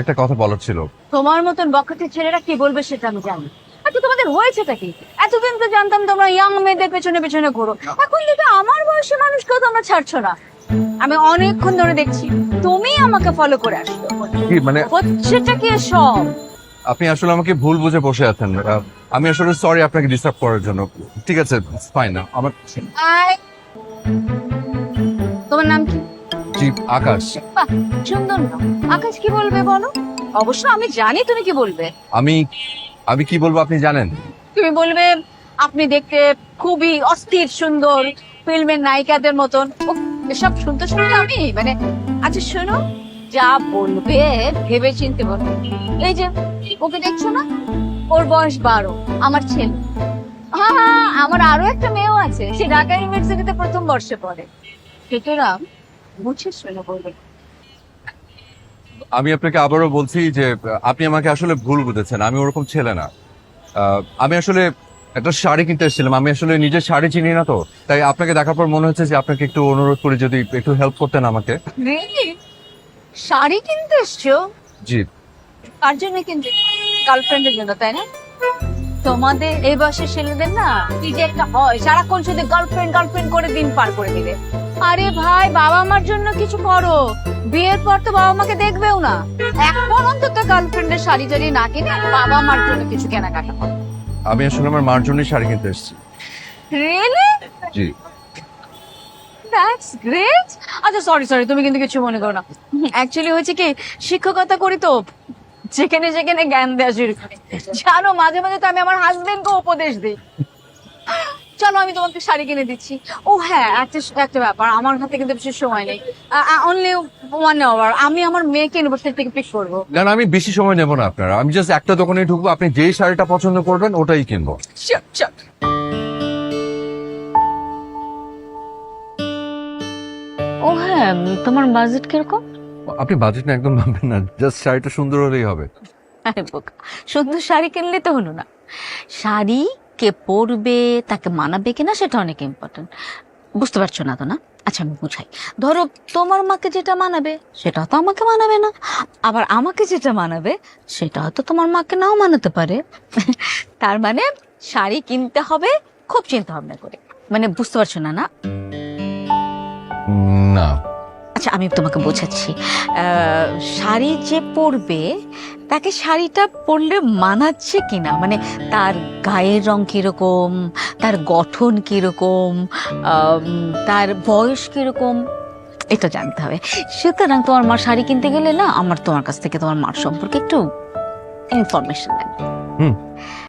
একটা কথা বলার ছিল। তোমার মতন বখাটে ছেলেরা কি বলবে সেটা আমি জানি। আচ্ছা তোমাদের হয়েছেটা কি? এতদিন তো জানতাম তোমরা ইয়াং মেয়েদের পেছনে পেছনে ঘোরো। এখন দেখে আমার বয়সী মানুষকেও তোমরা ছাড়ছো না। আমি অনেকক্ষণ ধরে দেখছি তুমি আমাকে ফলো করে আসছো। কি মানে হচ্ছেটা কি সব আপনি আসলে আমাকে ভুল বুঝে বসে আছেন। আমি আসলে সরি আপনাকে ডিস্টার্ব করার জন্য। ঠিক আছে ফাইন আমার তোমার নাম কি? জি আকাশ। বাহ, সুন্দর আকাশ কি বলবে বলো? অবশ্য আমি জানি তুমি কি বলবে। আমি আমি কি বলব আপনি জানেন? তুমি বলবে আপনি দেখতে খুবই অস্থির সুন্দর ফিল্মের নায়িকাদের মতন। উফ, এসব শুনতে শুনতে আমি মানে আচ্ছা শোনো যা বলবে ভেবে চিনতে বলবে এই যে ওকে দেখছ না? ওর বয়স বারো আমার ছেলে। হ্যাঁ হ্যাঁ আমার আরও একটা মেয়েও আছে। সে ঢাকা ইউনিভার্সিটিতে প্রথম বর্ষে পড়ে। সুতরাং বুঝে শুনে বলবে আমি আপনাকে আবারও বলছি যে আপনি আমাকে আসলে ভুল বুঝেছেন। আমি ওরকম ছেলে না। আমি আসলে একটা শাড়ি কিনতে এসেছিলাম। আমি আসলে নিজের শাড়ি চিনি না তো। তাই আপনাকে দেখার পর মনে হচ্ছে যে আপনাকে একটু অনুরোধ করি যদি একটু হেল্প করতেন আমাকে। শাড়ি কিনতে এসছো? জি। কার জন্য কিনতে? গার্লফ্রেন্ডের জন্য তাই না? তোমাদের এই বয়সের ছেলেদের না কি যে একটা হয়। সারাক্ষণ শুধু গার্লফ্রেন্ড গার্লফ্রেন্ড করে দিন পার করে দিবে। আরে ভাই বাবা মার জন্য কিছু করো। বিয়ের পর তো বাবা মাকে দেখবেও না। এখন অন্তত গার্লফ্রেন্ডের শাড়ি টাড়ি না কিনে বাবা মার জন্য কিছু কেনাকাটা করো। আমি আসলে আমার মার জন্যই শাড়ি কিনতে এসেছি। Really G. দ্যাটস গ্রেট আচ্ছা সরি সরি তুমি কিন্তু কিছু মনে করো না। অ্যাকচুয়ালি হয়েছে কি শিক্ষকতা করি তো যেখানে যেখানে জ্ঞান দেওয়া শুরু জানো মাঝে মাঝে তো আমি আমার হাজবেন্ডকে উপদেশ দিই। চলো আমি তোমাকে শাড়ি কিনে দিচ্ছি। ও হ্যাঁ একটা একটা ব্যাপার আমার হাতে কিন্তু বেশি সময় নেই। অনলি ওয়ান আওয়ার আমি আমার মেয়েকে ইউনিভার্সিটি থেকে পিক করব। না আমি বেশি সময় নেব না আপনার। আমি জাস্ট একটা দোকানে ঢুকবো আপনি যেই শাড়িটা পছন্দ করবেন ওটাই কিনবো. ও হ্যাঁ তোমার বাজেট কীরকম? আপনি বাজেট না একদম ভাববেন না জাস্ট শাড়িটা সুন্দর হলেই হবে। আরে বোকা সুন্দর শাড়ি কিনলে তো হলো না। শাড়ি কে পরবে তাকে মানাবে কিনা সেটা অনেক ইম্পর্টেন্ট বুঝতে পারছ না তো না? আচ্ছা আমি বুঝাই। ধরো তোমার মাকে যেটা মানাবে সেটা তো আমাকে মানাবে না। আবার আমাকে যেটা মানাবে সেটা হয়তো তোমার মাকে নাও মানাতে পারে। তার মানে শাড়ি কিনতে হবে, খুব চিন্তা ভাবনা করে। মানে বুঝতে পারছ না? না। আচ্ছা আমি তোমাকে বোঝাচ্ছি। শাড়ি যে পরবে, তাকে শাড়িটা পরলে মানাচ্ছে কিনা? মানে তার গায়ের রং কীরকম, তার গঠন কীরকম তার বয়স কীরকম, এটা জানতে হবে। সুতরাং তোমার মা শাড়ি কিনতে গেলে না, আমার তোমার কাছ থেকে তোমার মার সম্পর্কে একটু ইনফরমেশন লাগবে। হুম।